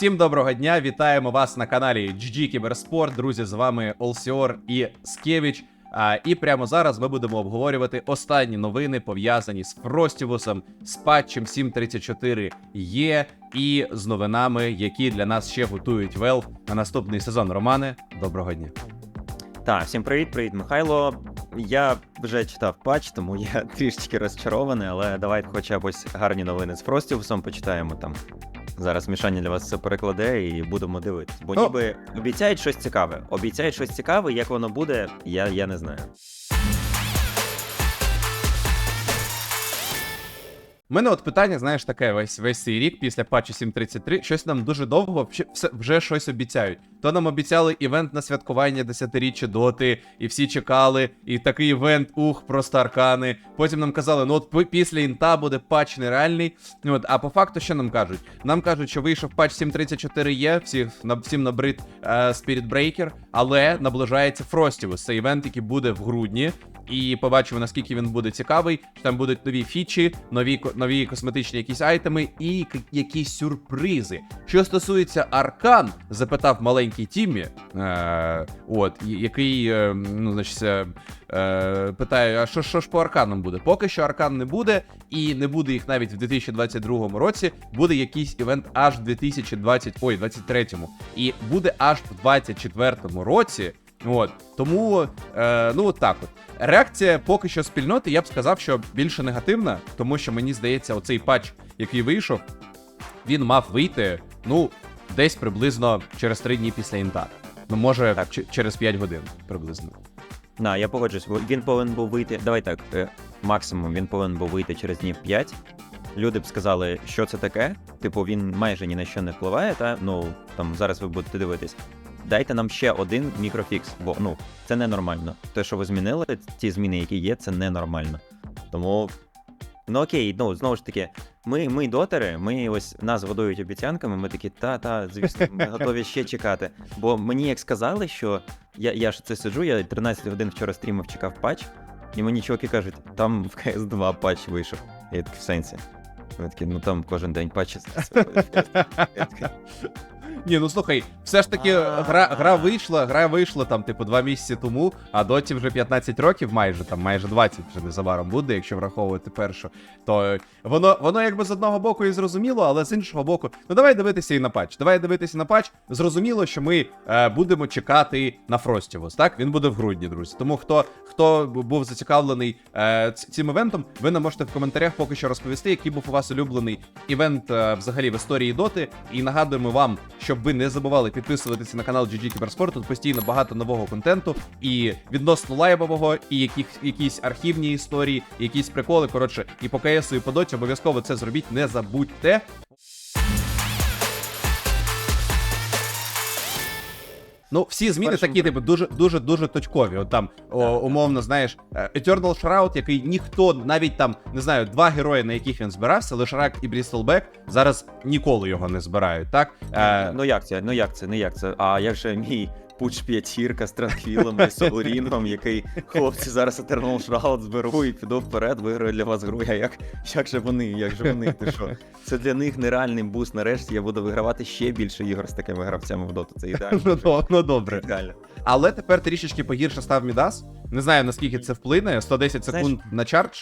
Всім доброго дня! Вітаємо вас на каналі GG Кіберспорт. Друзі, з вами Олсіор і Скевіч. А, і прямо зараз ми будемо обговорювати останні новини, пов'язані з Фростівусом, з патчем 7.34 є і з новинами, які для нас ще готують Valve на наступний сезон. Романе, доброго дня. Так, всім привіт, привіт, Михайло. Я вже читав патч, тому я трішечки розчарований, але давайте хоча б ось гарні новини з Фростівусом почитаємо там. Зараз Мішаня для вас це перекладе і будемо дивитися. Бо Ну. ніби обіцяють щось цікаве. Обіцяють щось цікаве, як воно буде, я, я не знаю. У мене от питання, знаєш, таке весь весь цей рік після патчу 7.33, щось нам дуже довго вже, вже щось обіцяють. То нам обіцяли івент на святкування 10-річчя доти, і всі чекали, і такий івент, ух, просто аркани. Потім нам казали, ну от після інта буде патч нереальний. От, а по факту, що нам кажуть? Нам кажуть, що вийшов патч 7.34 є, всіх на всім набрид е, Spirit Breaker, але наближається Frostivus. Це івент, який буде в грудні. І побачимо, наскільки він буде цікавий. Там будуть нові фічі, нові нові косметичні якісь айтеми і якісь сюрпризи. Що стосується Аркан, запитав маленький Тіммі, е, от, який е, ну, значить, е, е, питає: а що, що ж по арканам буде? Поки що аркан не буде, і не буде їх навіть в 2022 році. Буде якийсь івент аж в 2020, ой, 23-му. І буде аж в 24-му році. От тому, е, ну от так от. Реакція поки що спільноти, я б сказав, що більше негативна, тому що мені здається, оцей патч, який вийшов, він мав вийти, ну, десь приблизно через 3 дні після інта. Ну, може, Так. через 5 годин приблизно. На, я погоджуюсь, він повинен був вийти. Давай так, е, максимум він повинен був вийти через днів 5. Люди б сказали, що це таке. Типу, він майже ні на що не впливає, та ну там зараз ви будете дивитись. Дайте нам ще один мікрофікс, бо ну це ненормально. Те, що ви змінили, ті зміни, які є, це ненормально. Тому. Ну окей, ну знову ж таки, ми, ми дотери, ми ось нас годують обіцянками, ми такі, та, та, звісно, ми готові ще чекати. Бо мені як сказали, що я, я ж це сиджу, я 13 годин вчора стрімив, чекав патч, і мені чуваки кажуть, там в КС 2 патч вийшов. Я такий в сенсі. Вони такі, ну там кожен день патчі. Ні, ну слухай, все ж таки гра, гра вийшла, гра вийшла там, типу, два місяці тому, а доті вже 15 років, майже там, майже 20 вже незабаром буде, якщо враховувати першу. То воно, воно якби з одного боку і зрозуміло, але з іншого боку, ну давай дивитися і на патч. Давай дивитися на патч. Зрозуміло, що ми е, будемо чекати на Фростівус. Так, він буде в грудні, друзі. Тому хто хто був зацікавлений е, цим івентом, ви нам можете в коментарях поки що розповісти, який був у вас улюблений івент е, взагалі в історії доти. І нагадуємо вам, щоб ви не забували підписуватися на канал GG Кіберспорт. Тут постійно багато нового контенту і відносно лайбового, і яких, якісь архівні історії, якісь приколи. Коротше, і по КСу, і по доті обов'язково це зробіть. Не забудьте. Ну, всі зміни Першим такі, типу, дуже дуже дуже точкові. От там, о, умовно, знаєш, е, Eternal Shroud, який ніхто, навіть там, не знаю, два герої, на яких він збирався, Лишрак і Брістелбек, зараз ніколи його не збирають, так? Е, Ну як це? Ну як це? Ну як це? А як же мій пуч п'ятірка з Транквілом і Солорінгом, який хлопці зараз Eternal Shroud зберу і піду вперед, виграю для вас гру. А як, як же вони? Як же вони? Ти що? Це для них нереальний буст. Нарешті я буду вигравати ще більше ігор з такими гравцями в доту. Це ідеально. ну, ну добре. Ідеально. Але тепер трішечки погірше став Мідас. Не знаю наскільки це вплине. 110 Знаєш- секунд на чардж.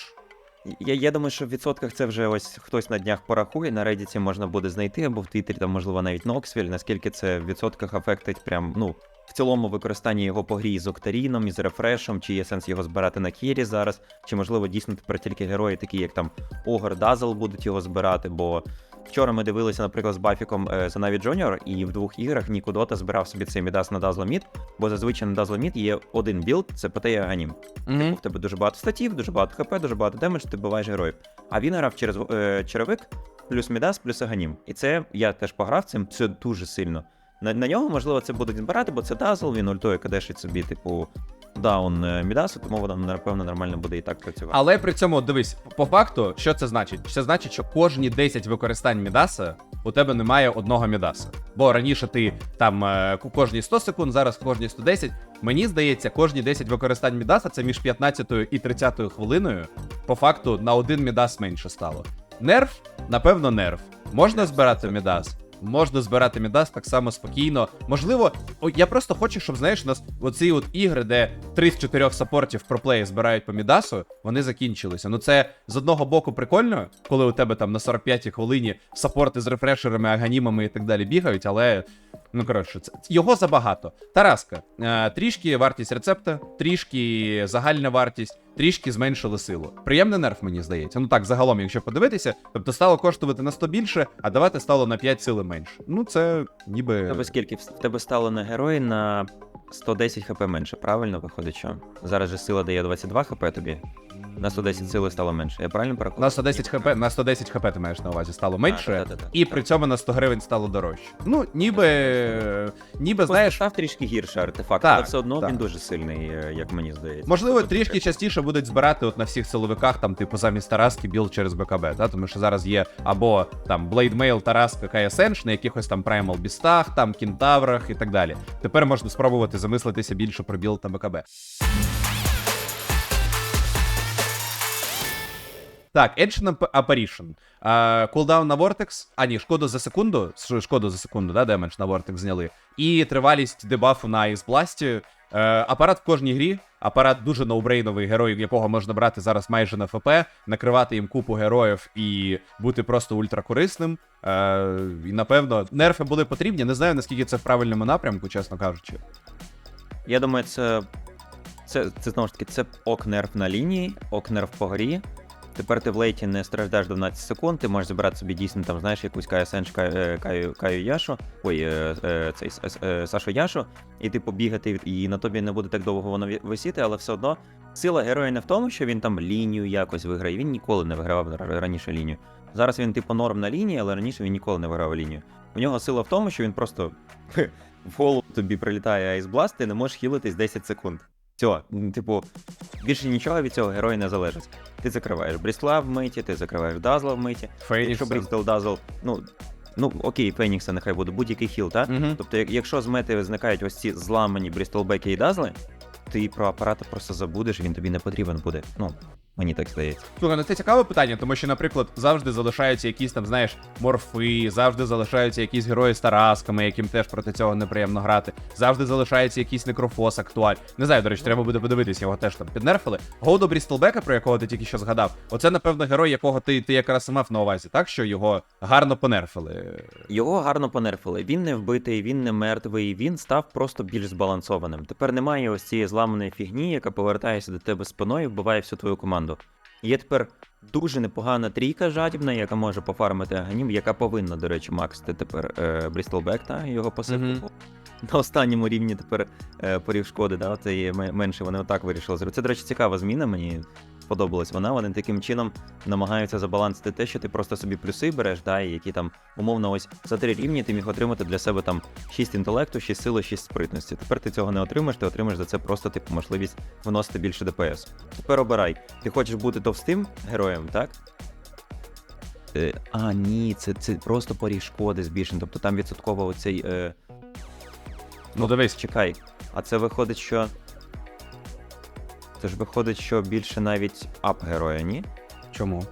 Я, я думаю, що в відсотках це вже ось хтось на днях порахує. На Reddit можна буде знайти, або в Твіттері там, можливо, навіть Ноксвіль, наскільки це в відсотках афектить прям, ну, в цілому використання його по грі з Октаріном, із рефрешем, чи є сенс його збирати на Кірі зараз, чи можливо дійсно тепер тільки герої, такі як там Огр Дазл будуть його збирати, бо. Вчора ми дивилися, наприклад, з Бафіком е, за Наві Джуніор, і в двох іграх Ніку Дота збирав собі цей мідас на Дазло Мід, бо зазвичай на Дазло Мід є один білд, це ПТ і Аганім. Угу. В тебе дуже багато статів, дуже багато хп, дуже багато демедж, ти буваєш героїв. А він грав через е, черевик, плюс Мідас, плюс Аганім. І це я теж пограв цим, це дуже сильно. На, на нього, можливо, це будуть збирати, бо це Дазл, він ультує кадешить собі, типу, даун е, Мідасу, тому воно, напевно, нормально буде і так працювати. Але при цьому дивись, по факту, що це значить? Це значить, що кожні 10 використань Мідаса у тебе немає одного Мідаса. Бо раніше ти там е, кожні 100 секунд, зараз кожні 110. Мені здається, кожні 10 використань Мідаса це між 15 і 30 хвилиною. По факту на один Мідас менше стало. Нерв, напевно, нерв. Можна збирати Мідас? Можна збирати Мідас так само спокійно. Можливо, я просто хочу, щоб знаєш, у нас оці от ігри, де 3 з 4 саппортів проплеї збирають по Мідасу, вони закінчилися. Ну це з одного боку прикольно, коли у тебе там на 45-й хвилині саппорти з рефрешерами, аганімами і так далі бігають, але. Ну, коротше, це його забагато. Тараска. Е, трішки вартість рецепта, трішки загальна вартість, трішки зменшили силу. Приємний нерв, мені здається. Ну так, загалом, якщо подивитися, тобто стало коштувати на 100 більше, а давати стало на 5 сили менше. Ну, це В ніби. тебе скільки? В тебе стало на герої на 110 хп менше, правильно виходить, що? Зараз же сила дає 22 хп тобі. На 110 сили стало менше. Я правильно перекладаю? На 110 хп, на 110 хп ти маєш на увазі стало менше, та-та-та. і при цьому на 100 гривень стало дорожче. Ну, ніби. Ніби, знаєш, став трішки гірше артефакт, Так, але все одно так. він дуже сильний, е, як мені здається. Можливо, Тобто, трішки частіше будуть збирати от на всіх силовиках, там, типу, замість Тараски білд через БКБ, та? тому що зараз є або там Blade Mail, Тараска, KSN, на якихось там Primal Бістах, там Кентаврах і так далі. Тепер можна спробувати замислитися більше про білд та БКБ. Так, Ancient App- Apparition. А, Кулдаун на Vortex. А, ні, шкоду за секунду. Шкоду за секунду, да, демедж на Vortex зняли. І тривалість дебафу на Blast. Е, апарат в кожній грі. Апарат дуже ноубрейновий герой, якого можна брати зараз майже на ФП, накривати їм купу героїв і бути просто ультракорисним. Е, і напевно, нерфи були потрібні. Не знаю, наскільки це в правильному напрямку, чесно кажучи. Я думаю, це, це, це знову ж таки це ок-нерв на лінії, ок-нерв по грі. Тепер ти в лейті не страждаєш 12 секунд, ти можеш забрати собі дійсно там, знаєш, якусь КСН Каю, Каю, Каю Яшу, ой, е, е, цей е, Сашу Яшу, і ти побігати, і на тобі не буде так довго воно висіти, але все одно сила героя не в тому, що він там лінію якось виграє. Він ніколи не вигравав раніше лінію. Зараз він типу норм на лінії, але раніше він ніколи не виграв лінію. У нього сила в тому, що він просто в голову тобі прилітає айсбласт, ти не можеш хілитись 10 секунд. Все, типу, більше нічого від цього героя не залежить. Ти закриваєш брісла в миті, ти закриваєш Дазла в миті. Фейнікс. Якщо брістел Дазл, ну, ну окей, Фенікса нехай буде будь-який хіл, так? Угу. Тобто, якщо з мети зникають ось ці зламані Брістолбеки і Дазли, ти про апарата просто забудеш, він тобі не потрібен буде. Ну, мені так здається. Слухай, ну це цікаве питання, тому що, наприклад, завжди залишаються якісь там, знаєш, морфи, завжди залишаються якісь герої з тарасками, яким теж проти цього неприємно грати. Завжди залишається якийсь некрофос актуаль. Не знаю, до речі, треба буде подивитись, його теж там піднерфили. Гоудо Брістелбека, про якого ти тільки що згадав, оце, напевно, герой, якого ти, ти якраз мав на увазі, так? Що його гарно понерфили. Його гарно понерфили. Він не вбитий, він не мертвий, він став просто більш збалансованим. Тепер немає ось цієї зламаної фігні, яка повертається до тебе спиною і вбиває всю твою команду. Є тепер дуже непогана трійка жадібна, яка може пофармити аганім, яка повинна, до речі, максити тепер е, Брістолбек та його посипку. Мгм. На останньому рівні тепер е, порів шкоди, да, це є менше, вони отак вирішили зробити. Це, до речі, цікава зміна, мені сподобалась вона. Вони таким чином намагаються забалансити те, що ти просто собі плюси береш, да, і які там, умовно, ось за три рівні ти міг отримати для себе там 6 інтелекту, 6 сили, 6 спритності. Тепер ти цього не отримаєш, ти отримаєш за це просто типу можливість виносити більше ДПС. Тепер обирай. Ти хочеш бути товстим героєм, так? Е, а, ні, це, це просто поріг шкоди збільшений. Тобто там відсотково оцей. Е, Ну дивись, Чекай, а це виходить, що. Це ж виходить, що більше навіть ап героя, ні? чому?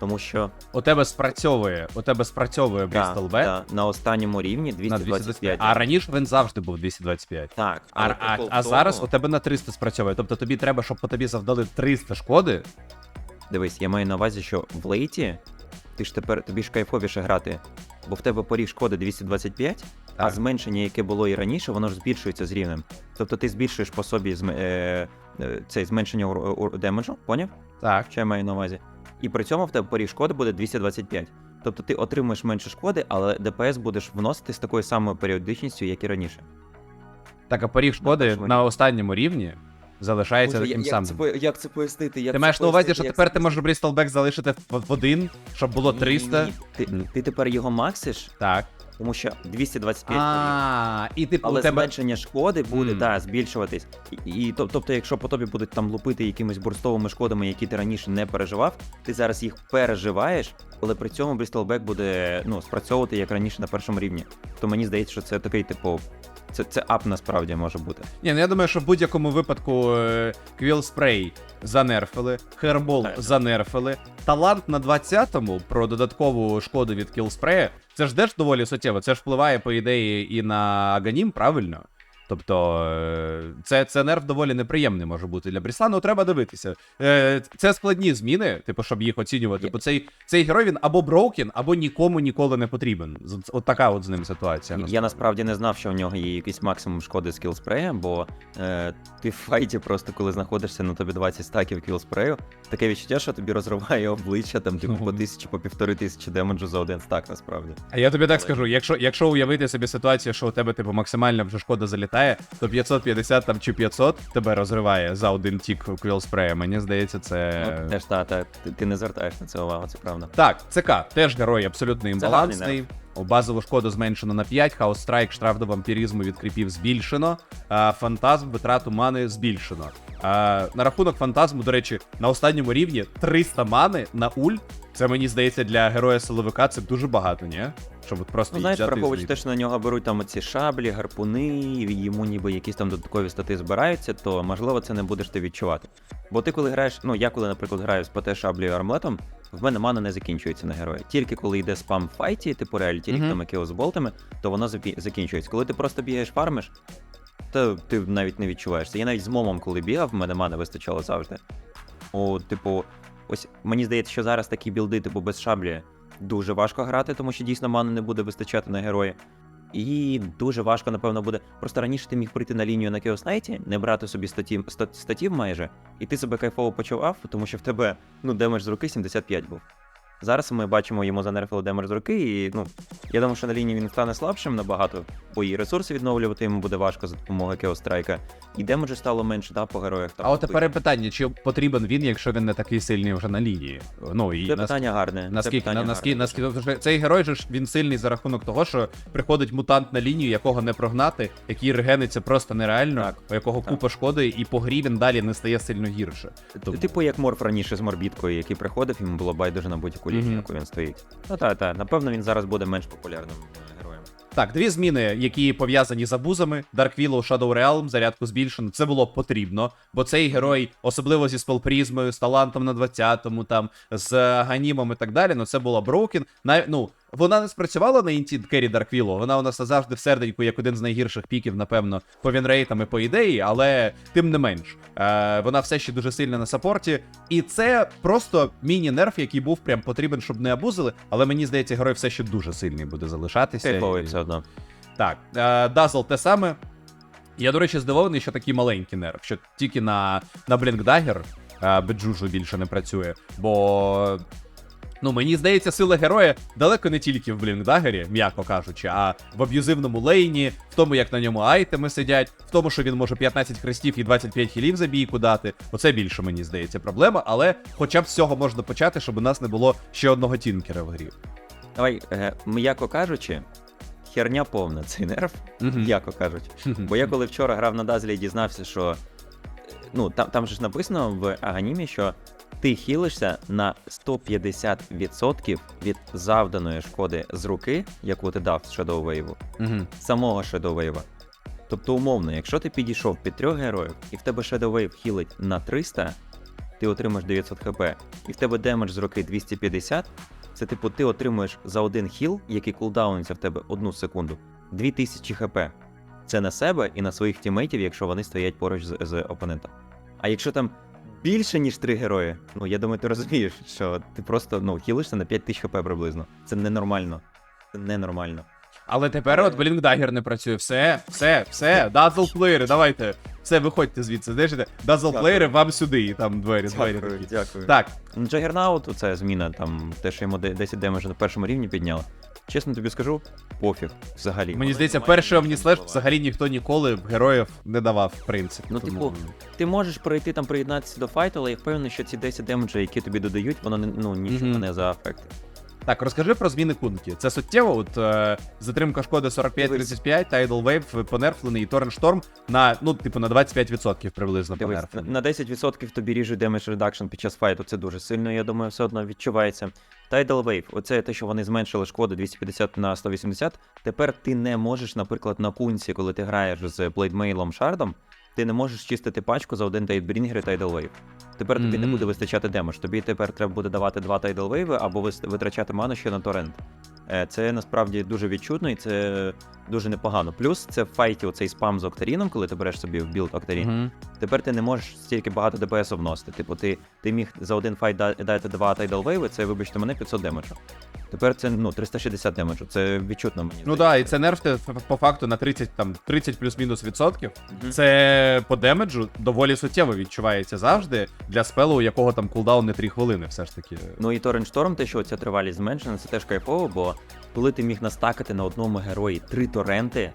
Тому що У тебе спрацьовує, у тебе спрацьовує да, Брістелбек да, на останньому рівні на 225. 225. А раніше він завжди був 225. Так, А, а, а зараз у тебе на 300 спрацьовує. Тобто тобі треба, щоб по тобі завдали 300 шкоди. Дивись, я маю на увазі, що в лейті ти ж тепер тобі ж кайфовіше грати, бо в тебе поріг шкоди 225, а зменшення, яке було і раніше, воно ж збільшується з рівнем. Тобто ти збільшуєш по собі е, цей зменшення демеджу, поняв? Так. Що я маю на увазі? І при цьому в тебе поріг шкоди буде 225. Тобто ти отримуєш менше шкоди, але ДПС будеш вносити з такою самою періодичністю, як і раніше. Так, а поріг шкоди на останньому рівні залишається таким самим. як це пояснити? Як Ти маєш на увазі, що тепер ти можеш Брістелбек залишити в, один, щоб було 300. Ти, ти тепер його максиш, Так. Тому що 225 поріг. А, і типу Але у тебе. зменшення шкоди буде mm. да, збільшуватись. І, і тоб- тобто, якщо по тобі будуть там лупити якимись бурстовими шкодами, які ти раніше не переживав, ти зараз їх переживаєш, але при цьому Брістелбек буде ну, спрацьовувати як раніше на першому рівні. То мені здається, що це такий, типу, Це, це ап насправді може бути. Ні, ну я думаю, що в будь-якому випадку квілспрей Квіл Спрей занерфили, Хербол занерфили. Талант на 20-му про додаткову шкоду від кілспрея. Це ж теж доволі суттєво. Це ж впливає, по ідеї, і на Аганім, правильно? Тобто, е, це, це нерв доволі неприємний може бути для Бріслану. Треба дивитися. Е, Це складні зміни, типу, щоб їх оцінювати. Бо цей, цей герой він або броукен, або нікому ніколи не потрібен. От така от з ним ситуація. Я насправді не знав, що в нього є якийсь максимум шкоди з кілспрея, бо е, ти в файті просто коли знаходишся на тобі 20 стаків кілспрею, таке відчуття, що тобі розриває обличчя там типу по тисячі, по півтори тисячі демеджу за один стак, насправді. А я тобі так Але- скажу, якщо, якщо уявити собі ситуацію, що у тебе типу максимальна вже шкода залітає, то 550 там чи 500 тебе розриває за один тік квілспрея. Мені здається, це. Ну, теж та, та, ти, ти не звертаєш на це увагу, це правда. Так, ЦК теж герой абсолютно імбалансний. Базову шкоду зменшено на 5, хаос страйк, штраф до вампірізму від кріпів збільшено, а фантазм витрату мани збільшено. А, на рахунок фантазму, до речі, на останньому рівні 300 мани на ульт. Це мені здається для героя силовика це дуже багато, ні? Щоб от просто Ну, знаєш, враховуючи те, що на нього беруть там оці шаблі, гарпуни, і йому ніби якісь там додаткові стати збираються, то можливо це не будеш ти відчувати. Бо ти коли граєш, ну я коли, наприклад, граю з ПТ шаблею і армлетом, в мене мана не закінчується на героя. Тільки коли йде спам в файті, типу реаліті, mm там Акіо з болтами, то воно закінчується. Коли ти просто бігаєш фармиш, то ти навіть не відчуваєшся. Я навіть з момом, коли бігав, в мене мана вистачало завжди. О, типу, ось мені здається, що зараз такі білди, типу, без шаблі, дуже важко грати, тому що дійсно мани не буде вистачати на герої. І дуже важко, напевно, буде. Просто раніше ти міг прийти на лінію на Chaos не брати собі статів, стат, статів майже, і ти себе кайфово почував, тому що в тебе ну, демедж з руки 75 був. Зараз ми бачимо йому занерфили демедж з руки, і ну, я думаю, що на лінії він стане слабшим набагато, бо і ресурси відновлювати йому буде важко за допомогою Strike, і демеджу стало менше, да, по героях. Там, А от тепер питання, чи потрібен він, якщо він не такий сильний вже на лінії? Ну і Це нас- питання гарне. це Наскільки, питання на, наскільки, гарне. наскільки цей герой же ж він сильний за рахунок того, що приходить мутант на лінію, якого не прогнати, який регениться просто нереально, Так, у якого так. купа шкоди, і по грі він далі не стає сильно гірше. Тому- Типу як Морф раніше з морбіткою, який приходив, йому було байдуже на будь-яку Мгм. на яку він стоїть. Ну так, так, напевно, він зараз буде менш популярним е, героєм. Так, дві зміни, які пов'язані з абузами. Dark Willow, Shadow Realm, зарядку збільшено. Це було потрібно, бо цей герой, особливо зі спелпризмою, з талантом на 20-му, там, з ганімом і так далі, ну це було Broken. Нав... Ну, вона не спрацювала на інті Керрі Willow, вона у нас завжди в серденьку, як один з найгірших піків, напевно, по вінрейтам і по ідеї, але тим не менш. Е, вона все ще дуже сильна на саппорті. І це просто міні-нерф, який був прям потрібен, щоб не абузили. Але мені здається, герой все ще дуже сильний буде залишатися. Кайфовий І- все одно. так, е, Дазл те саме. Я, до речі, здивований, що такий маленький нерв, що тільки на, на е, Беджужу більше не працює. Бо. Ну, мені здається, сила героя далеко не тільки в Dagger, м'яко кажучи, а в аб'юзивному лейні, в тому, як на ньому айтеми сидять, в тому, що він може 15 хрестів і 25 хілів за бійку дати. Оце більше, мені здається, проблема, але хоча б з цього можна почати, щоб у нас не було ще одного тінкера в грі. Давай, е, м'яко кажучи, херня повна цей нерв, м'яко кажучи. Бо я коли вчора грав на Дазлі і дізнався, що. е, Ну, там, там же ж написано в Аганімі, що ти хілишся на 150% від завданої шкоди з руки, яку ти дав з Shadow Wave, Мгм. самого Shadow Wave. Тобто, умовно, якщо ти підійшов під трьох героїв, і в тебе Shadow Wave хілить на 300, ти отримаєш 900 хп, і в тебе демедж з руки 250, це типу ти отримуєш за один хіл, який кулдауниться в тебе одну секунду, 2000 хп. Це на себе і на своїх тімейтів, якщо вони стоять поруч з, з опонентом. А якщо там більше, ніж три герої, ну я думаю, ти розумієш, що ти просто ну, хілишся на 5000 хп приблизно. Це ненормально. Це ненормально. Але тепер от Blink Dagger не працює. Все, все, все. Dazzle плеєри, давайте. Все, виходьте звідси. Держите. Дякую. плеєри вам сюди, і там двері, двері такі. дякую. Так, Ну, Джагернаут, це зміна, там, те, що йому де- 10 демеджа на першому рівні підняло. Чесно тобі скажу, пофіг взагалі. мені здається, перший Omnislash взагалі ніхто ніколи героїв не давав, в принципі. Ну, типу, Ти можеш пройти там приєднатися до файту, але я впевнений, що ці 10 демеджа, які тобі додають, воно не- ну, нічого Мгм. не заафектить. Так, розкажи про зміни кунки. Це суттєво, от е, затримка шкоди 45-35, Tidal Wave понерфлений і Torrent Storm на, ну, типу, на 25% приблизно Дивись, понерфлений. на 10% тобі ріжуть damage reduction під час файту, це дуже сильно, я думаю, все одно відчувається. Tidal Wave, оце те, що вони зменшили шкоду 250 на 180. Тепер ти не можеш, наприклад, на кунці, коли ти граєш з блейдмейлом шардом, ти не можеш чистити пачку за один Тайтбрінгер і Tidal Wave. Тепер тобі не буде вистачати демедж. Тобі тепер треба буде давати два Tidal Wave або витрачати ману ще на торрент. Е, Це насправді дуже відчутно і це дуже непогано. Плюс це в файті оцей спам з Октаріном, коли ти береш собі в білд Октарін. Мгм. Тепер ти не можеш стільки багато ДПС вносити. Типу, ти, ти міг за один файт дати два тайдалвейви, це, вибачте, мене 500 демеджу. Тепер це ну, 360 демеджу. Це відчутно мені. Ну так, да, і це ф- по факту на 30, там, 30 плюс-мінус відсотків. Мгм. Це по демеджу доволі суттєво відчувається завжди для спелу, у якого там кулдаун не 3 хвилини, все ж таки. Ну і Torrent Storm, те, що ця тривалість зменшена, це теж кайфово, бо коли ти міг настакати на одному герої три торренти,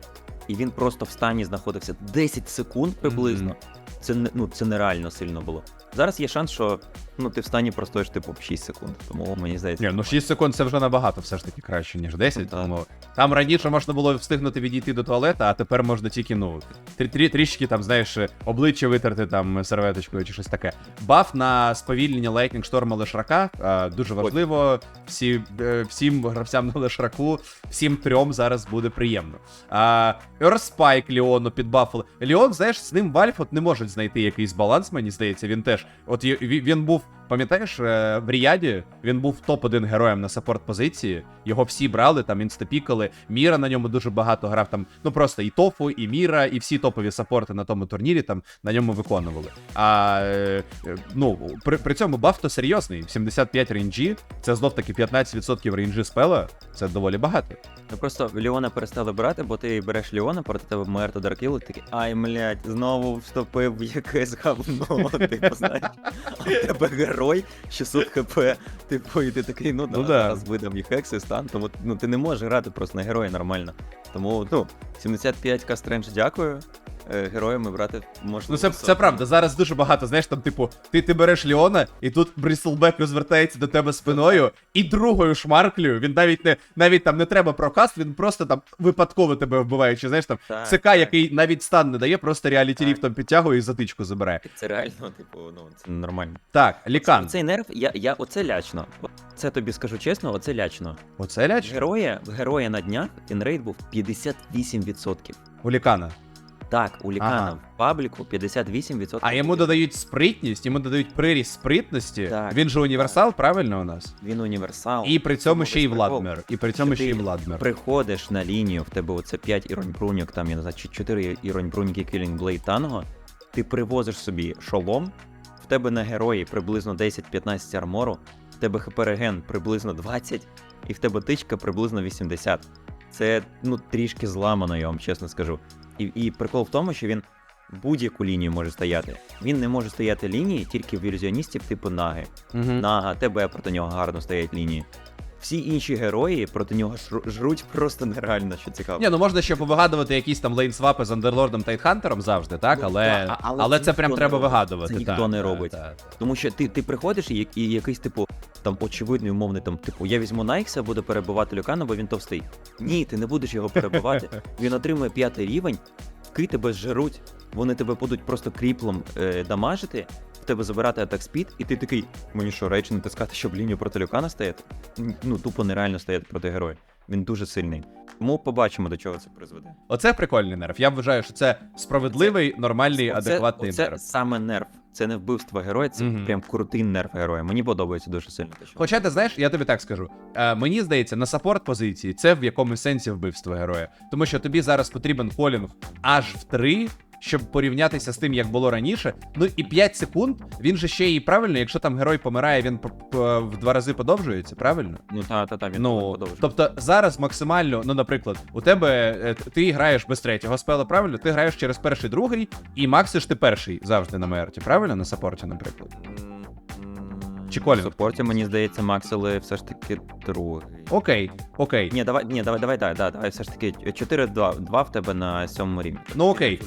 і він просто в стані знаходився 10 секунд приблизно. Мгм. Це не ну це нереально сильно було. Зараз є шанс, що ну ти в стані простоїш типу 6 секунд. Тому мені здається. Ні, ну 6 секунд це вже набагато все ж таки краще, ніж 10. Ну, так. Тому там раніше можна було встигнути відійти до туалета, а тепер можна тільки, ну, трі- трі- трішки там, знаєш, обличчя витерти там серветочкою чи щось таке. Баф на сповільнення Lightning Storm Лешрака дуже важливо. Всі, е, всім гравцям на Лешраку, всім трьом зараз буде приємно. А, Earthspike Ліону підбафили. Ліон, знаєш, з ним Valve от не можуть знайти якийсь баланс, мені здається, він теж. От є- він був, пам'ятаєш, е, в Ріаді він був топ-1 героєм на саппорт позиції. Його всі брали, там інстапікали. Міра на ньому дуже багато грав. Там, ну просто і Тофу, і Міра, і всі топові саппорти на тому турнірі там на ньому виконували. А е, ну, при, при цьому баф то серйозний. 75 рейнджі, це знов таки 15% рейнджі спела. Це доволі багато. Ну просто Леона перестали брати, бо ти береш Леона, проти тебе Мер та Даркіл, і такий, ай, млять, знову вступив в якесь говно, типу, знаєш. Тебе 600 хп, типу, і ти такий, ну, Ну да, да. зараз видам їх екс і стан, тому ну, ти не можеш грати просто на героя нормально. Тому, ну, 75к стрендж, дякую. Е, Героями брати можна. Ну, це, це правда. Зараз дуже багато. Знаєш, там, типу, ти, ти береш Ліона, і тут Бріслбек розвертається до тебе спиною, і другою шмарклею. Він навіть не навіть там не треба прокаст, він просто там випадково тебе вбиває. Чи знаєш там Так, ЦК, так. який навіть стан не дає, просто реаліті Так. ліфтом підтягує і затичку забирає. Це реально, типу, ну, це нормально. Так, лікан. Цей нерв, я, я оце лячно. Це тобі скажу чесно, оце лячно. Оце В ляч героя, героя на днях інрейт був 58%. у лікана. Так, у Лікана Ага. в пабліку 58%. А йому додають спритність, йому додають приріст спритності. Так. Він же універсал, правильно у нас? Він універсал. І при цьому ще й. Владмер. І при цьому ще й ти Владмер. Приходиш на лінію, в тебе оце 5 іронь бруньок, там я не знаю, чи 4 іронь бруньки Killing Blade Танго. Ти привозиш собі шолом, в тебе на герої приблизно 10-15 армору, в тебе хп реген приблизно 20, і в тебе тичка приблизно 80. Це ну трішки зламано, я вам чесно скажу. І, і прикол в тому, що він будь-яку лінію може стояти. Він не може стояти лінії тільки в ілюзіоністів типу Наги. Мгм. Нага, ТБ проти нього гарно стоять лінії. Всі інші герої проти нього жруть просто нереально, що цікаво. Ні, ну можна ще повигадувати якісь там лейнсвапи з андерлордом та Хантером завжди, так? Ну, Але, так, а- але, але це прям треба робить. вигадувати. Це ніхто так, не робить. так, так. Тому що ти, ти приходиш і, і якийсь типу там очевидний умовний там, типу, я візьму Найкса, буду перебивати Люкана, бо він товстий. Ні, ти не будеш його перебивати. Він отримує п'ятий рівень, ки тебе зжеруть, вони тебе будуть просто кріплом е, дамажити, в тебе забирати атак спід, і ти такий, мені що, рейдж натискати, щоб лінію проти Люкана стояти? Ну, тупо нереально стояти проти героя. Він дуже сильний. Тому побачимо, до чого це призведе. Оце прикольний нерв. Я вважаю, що це справедливий, нормальний, Оце- адекватний оце нерв. саме нерв. Це не вбивство героя, це Мгм. прям крутий нерв героя. Мені подобається дуже сильно. те, що- Хоча ти знаєш, я тобі так скажу. Е, мені здається, на саппорт позиції це в якомусь сенсі вбивство героя. Тому що тобі зараз потрібен колінг аж в 3, щоб порівнятися з тим, як було раніше. Ну і 5 секунд, він же ще і правильно, якщо там герой помирає, він в два рази подовжується, правильно? Ну та, та, та, він ну, подовжує. тобто зараз максимально, ну, наприклад, у тебе е, ти граєш без третього спела, правильно? Ти граєш через перший, другий, і максиш ти перший завжди на мерті, правильно? На саппорті, наприклад. Чи Колін? В супорті, мені здається, Максели все ж таки другий. Окей, окей. Ні, давай, ні, давай, давай, да, да, давай все ж таки 4-2 2 в тебе на сьомому рівні. Ну, окей.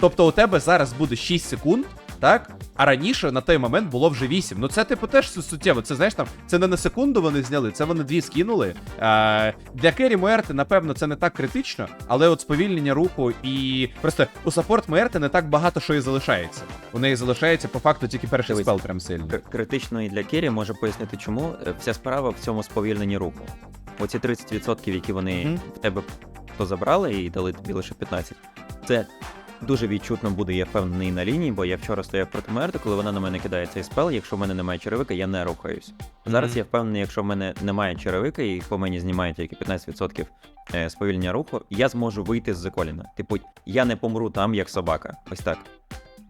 Тобто у тебе зараз буде 6 секунд, так? А раніше на той момент було вже 8. Ну це типу теж суттєво. Це знаєш там, це не на секунду вони зняли, це вони дві скинули. Е, для Керрі Муерти, напевно, це не так критично, але от сповільнення руху і просто у саппорт Муерти не так багато що і залишається. У неї залишається по факту тільки перший спел прям сильний. Кр- критично і для Керрі може пояснити, чому Е, вся справа в цьому сповільненні руху. Оці 30%, які вони Мгм. в тебе то забрали і дали тобі лише 15%, це дуже відчутно буде, я впевнений на лінії, бо я вчора стояв проти Мерти, коли вона на мене кидає цей спел. Якщо в мене немає черевика, я не рухаюсь. Зараз Мгм. я впевнений, якщо в мене немає черевика і по мені знімає тільки 15% е, сповільнення руху, я зможу вийти з коліна. Типу, я не помру там, як собака. Ось так.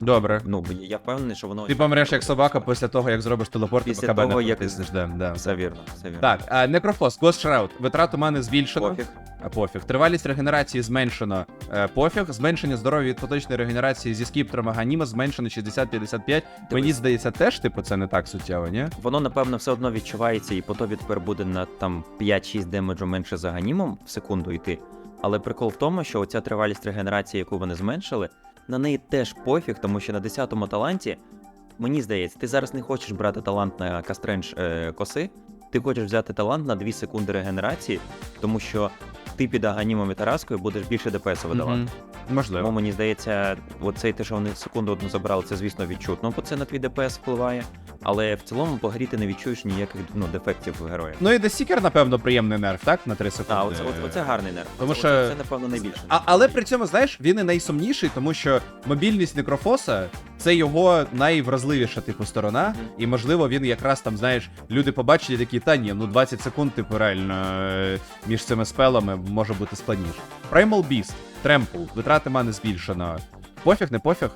Добре. Ну, я впевнений, що воно Ти помреш як собака після того, як зробиш телепорт, Після БКБ того, не як- да, да. все вірно. Все вірно. Так, а, Некрофос, Ghost Shroud. Витрату мани збільшено. Пофіг. А, пофіг. Тривалість регенерації зменшено. Е, пофіг. Зменшення здоров'я від поточної регенерації зі скіптером Аганіма зменшено 60-55. Мені здається, теж, типу, це не так суттєво, ні? Воно, напевно, все одно відчувається, і по тобі тепер буде на там 5-6 демеджу менше за ганімом в секунду йти. Але прикол в тому, що оця тривалість регенерації, яку вони зменшили, на неї теж пофіг, тому що на 10-му таланті, мені здається, ти зараз не хочеш брати талант на кастрендж е, коси, ти хочеш взяти талант на 2 секунди регенерації, тому що ти під аганімом і тараскою будеш більше ДПС видавати. Мгм. Можливо. Тому мені здається, оцей те, що вони секунду одну забрали, це звісно відчутно, бо це на твій ДПС впливає. Але в цілому по грі ти не відчуєш ніяких ну, дефектів героя. Ну і Десікер, напевно, приємний нерв, так? На 3 секунди. А, оце, оце, оце гарний нерв. Тому Це- що- це, напевно найбільше. А, але при цьому, знаєш, він і найсумніший, тому що мобільність Некрофоса це його найвразливіша типу сторона, Мгм. і можливо він якраз там, знаєш, люди побачать такі, та ні, ну 20 секунд, типу, реально е, між цими спелами може бути складніше. Primal Beast, Тремпл, витрати мани збільшено. Пофіг, не пофіг,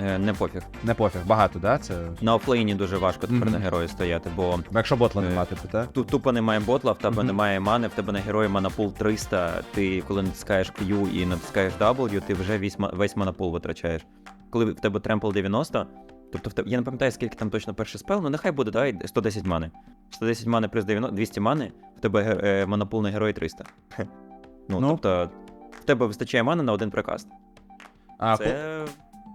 Е, не пофіг. не пофіг, багато, да? Це. На офлейні дуже важко тепер Мгм. на герої стояти, бо Якщо ботла Е, нема, типу, так? тут тупо немає ботла, в тебе Мгм. немає мани, в тебе на герої манапул 300, ти коли натискаєш Q і натискаєш W, ти вже весь, ма- весь манапул витрачаєш. Коли в тебе тремпл 90, тобто в тебе, я не пам'ятаю, скільки там точно перший спел, ну нехай буде, давай 110 мани. 110 мани плюс 90, 200 мани, в тебе ге- е, манапул на герої 300. Хе. Ну, Ну. тобто, в тебе вистачає мани на один прикаст. А, ку- Це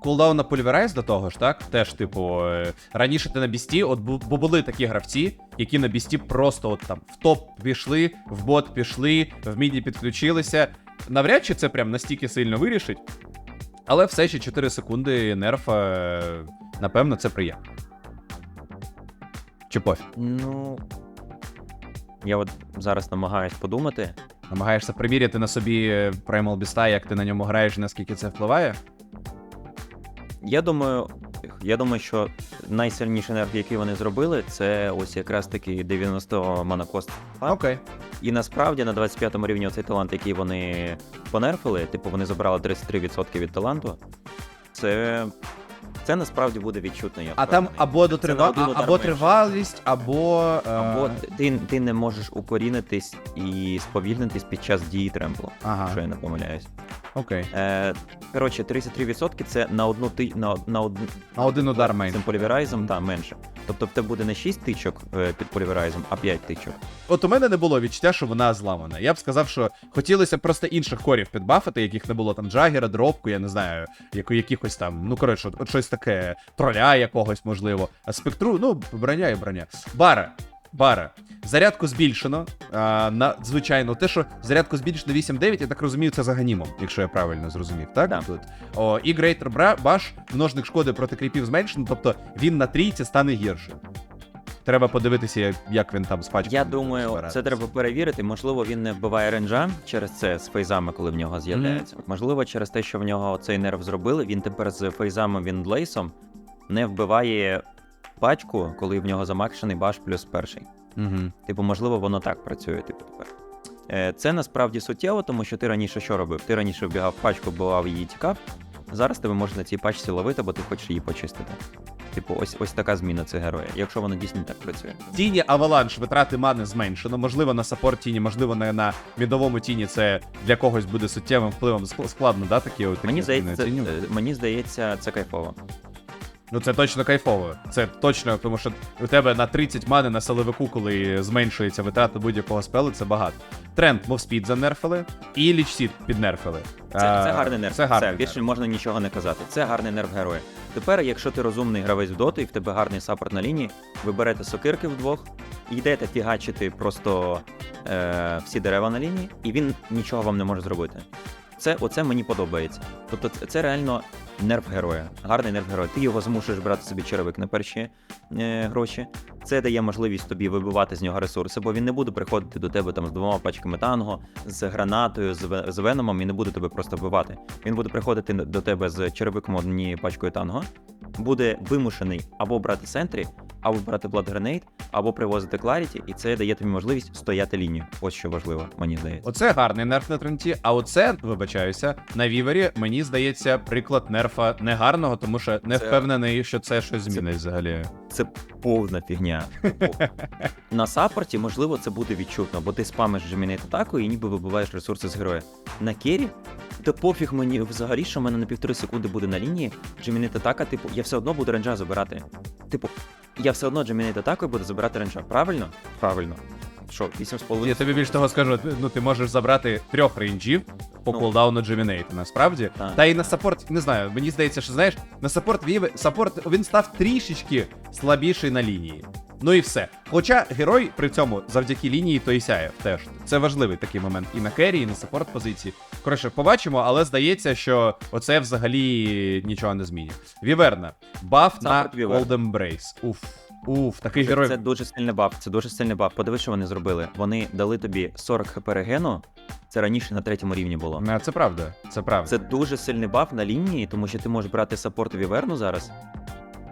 Кулдаун на Pulverize до того ж, так? Теж, типу, е, раніше ти на бісті, от бо були такі гравці, які на бісті просто от там в топ пішли, в бот пішли, в міді підключилися. Навряд чи це прям настільки сильно вирішить. Але все ще 4 секунди нерфа, е, напевно, це приємно. Чи пофіг? Ну. Я от зараз намагаюсь подумати. Намагаєшся приміряти на собі е, Primal Beast, як ти на ньому граєш і наскільки це впливає? Я думаю, я думаю, що найсильніший нерв, який вони зробили, це ось якраз таки 90 манакост. Окей. І насправді на 25 рівні оцей талант, який вони понерфили, типу вони забрали 33% від таланту. Це. Це насправді буде відчутно. Я А там або, дотрива... а- або тривалість, або. е, Або ти, ти не можеш укорінитись і сповільнитись під час дії тремплу, Ага. якщо я не помиляюсь. Окей. Е, коротше, 33% це на одну ти на, на одну На один удар менше. цим поліверайзом, та менше. Тобто в тебе буде не 6 тичок е, під поліверайзом, а 5 тичок. От у мене не було відчуття, що вона зламана. Я б сказав, що хотілося просто інших корів підбафити, яких не було там джагера, дропку, я не знаю, яко, якихось там, ну коротше, от, от щось таке, троля якогось, можливо. А спектру, ну, броня і броня. Бара. Бара. Зарядку збільшено. А, на, звичайно, те, що зарядку збільшено 8-9, я так розумію, це за ганімом, якщо я правильно зрозумів, так? Да. Тут. О, і Bra- Bash, множник шкоди проти кріпів зменшено, тобто він на трійці стане гіршим. Треба подивитися, як, він там з Я думаю, збиратися. це треба перевірити. Можливо, він не вбиває ренджа через це з фейзами, коли в нього з'являється. Можливо, через те, що в нього цей нерв зробили, він тепер з фейзами Віндлейсом не вбиває пачку, коли в нього замакшений баш плюс перший. Угу. Типу, можливо, воно так працює, типу, тепер. Е, Це насправді суттєво, тому що ти раніше що робив? Ти раніше вбігав в пачку, вбивав її тікав. Зараз тебе можна на цій пачці ловити, бо ти хочеш її почистити. Типу, ось ось така зміна це героя, якщо воно дійсно так працює. Тіні Аваланш витрати мани зменшено. Можливо, на саппорт тіні, можливо, на, на мідовому тіні це для когось буде суттєвим впливом. Ск- Складно, да, такі от такі Мені здається, це, е, мені здається, це кайфово. Ну це точно кайфово. Це точно, тому що у тебе на 30 мани на селевику, коли зменшується витрата будь-якого спелу, це багато. тренд мовспід занерфили і лічсід піднерфили. Це, це гарний нерв. Це гарний Все, більше нерв. можна нічого не казати. Це гарний нерв героя. Тепер, якщо ти розумний гравець в доту і в тебе гарний саппорт на лінії, ви берете сокирки вдвох і йдете фігачити просто е, всі дерева на лінії, і він нічого вам не може зробити. Це оце мені подобається. Тобто, це, реально нерв героя, гарний нерв героя. Ти його змушуєш брати собі черевик на перші е, гроші. Це дає можливість тобі вибивати з нього ресурси, бо він не буде приходити до тебе там з двома пачками танго, з гранатою, з, з веномом і не буде тебе просто вбивати. Він буде приходити до тебе з черевиком однією пачкою танго, буде вимушений або брати сентрі, або брати Blood Grenade, або привозити Clarity, і це дає тобі можливість стояти лінію. Ось що важливо, мені здається. Оце гарний нерф на тренті, а оце, вибачаюся, на вівері, мені здається, приклад нерфа негарного, тому що не Це- впевнений, що це щось змінить взагалі. Це повна фігня. На саппорті, можливо, це буде відчутно, бо ти спамиш Gemini атаку і ніби вибиваєш ресурси з героя. На кері, та пофіг мені взагалі, що в мене на півтори секунди буде на лінії. Gemini атака, типу, я все одно буду ренджа забирати. Типу, я все одно Gemini атакою буду забирати ренджа. Правильно? Правильно. Що, 8,5? Я тобі більш того скажу, ну ти можеш забрати трьох рейнджів по Ну. кулдауну Джемінейта, насправді. Так. Та й на саппорт, не знаю, мені здається, що знаєш, на саппорт Віви, саппорт він став трішечки слабіший на лінії. Ну і все. Хоча герой при цьому завдяки лінії то і сяє теж. Це важливий такий момент і на кері, і на саппорт позиції. Коротше, побачимо, але здається, що оце взагалі нічого не змінює. Віверна. Баф на Саппорт Віверна. Golden Brace. Уф. Уф, такий Це- герой. Це дуже сильний баф, це дуже сильний баф. Подивись, що вони зробили. Вони дали тобі 40 хп регену. Це раніше на третьому рівні було. Не, Це правда. Це правда. Це дуже сильний баф на лінії, тому що ти можеш брати саппорт Віверну зараз.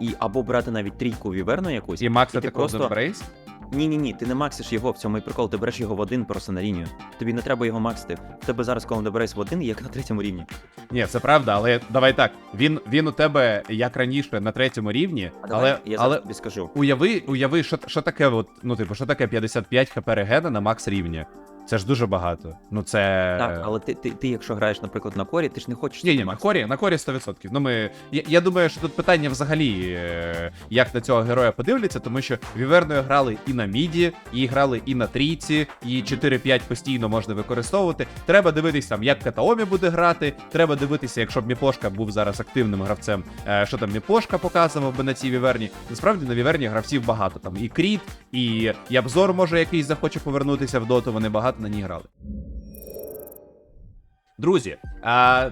І або брати навіть трійку Віверну якусь. І Макса ти просто- Brace? Ні, ні, ні, ти не максиш його в цьому і прикол, ти береш його в один просто на лінію. Тобі не треба його максити. В тебе зараз Golden Brace в один, як на третьому рівні. Ні, це правда, але давай так. Він, він у тебе як раніше на третьому рівні, А давай але, я але тобі скажу. уяви, уяви, що, що таке, от, ну, типу, що таке 55 хп регена на макс рівні. Це ж дуже багато. Ну це. Так, але ти, ти, ти, якщо граєш, наприклад, на корі, ти ж не хочеш. Ні, ні, на корі, на корі 100%. Ну ми. Я, я думаю, що тут питання взагалі, е, як на цього героя подивляться, тому що віверною грали і на міді, і грали і на трійці, і 4-5 постійно можна використовувати. Треба дивитись там, як Катаомі буде грати. Треба дивитися, якщо б Міпошка був зараз активним гравцем, е, що там Міпошка показував би на цій віверні. Насправді на віверні гравців багато. Там і Кріт, і Ябзор може якийсь захоче повернутися в доту. Вони багато на ній грали. Друзі,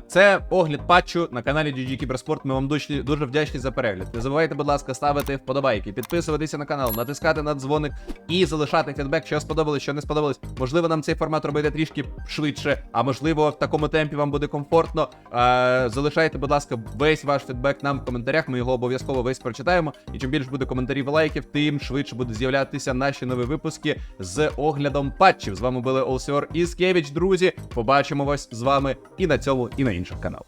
це огляд патчу на каналі GG Кіберспорт. Ми вам дуже, дуже вдячні за перегляд. Не забувайте, будь ласка, ставити вподобайки, підписуватися на канал, натискати на дзвоник і залишати фідбек, що сподобалось, що не сподобалось. Можливо, нам цей формат робити трішки швидше, а можливо, в такому темпі вам буде комфортно. Залишайте, будь ласка, весь ваш фідбек нам в коментарях. Ми його обов'язково весь прочитаємо. І чим більше буде коментарів і лайків, тим швидше будуть з'являтися наші нові випуски з оглядом патчів. З вами були Олсіор і Скевич, друзі. Побачимо вас з вами і на цьому, і на інших каналах.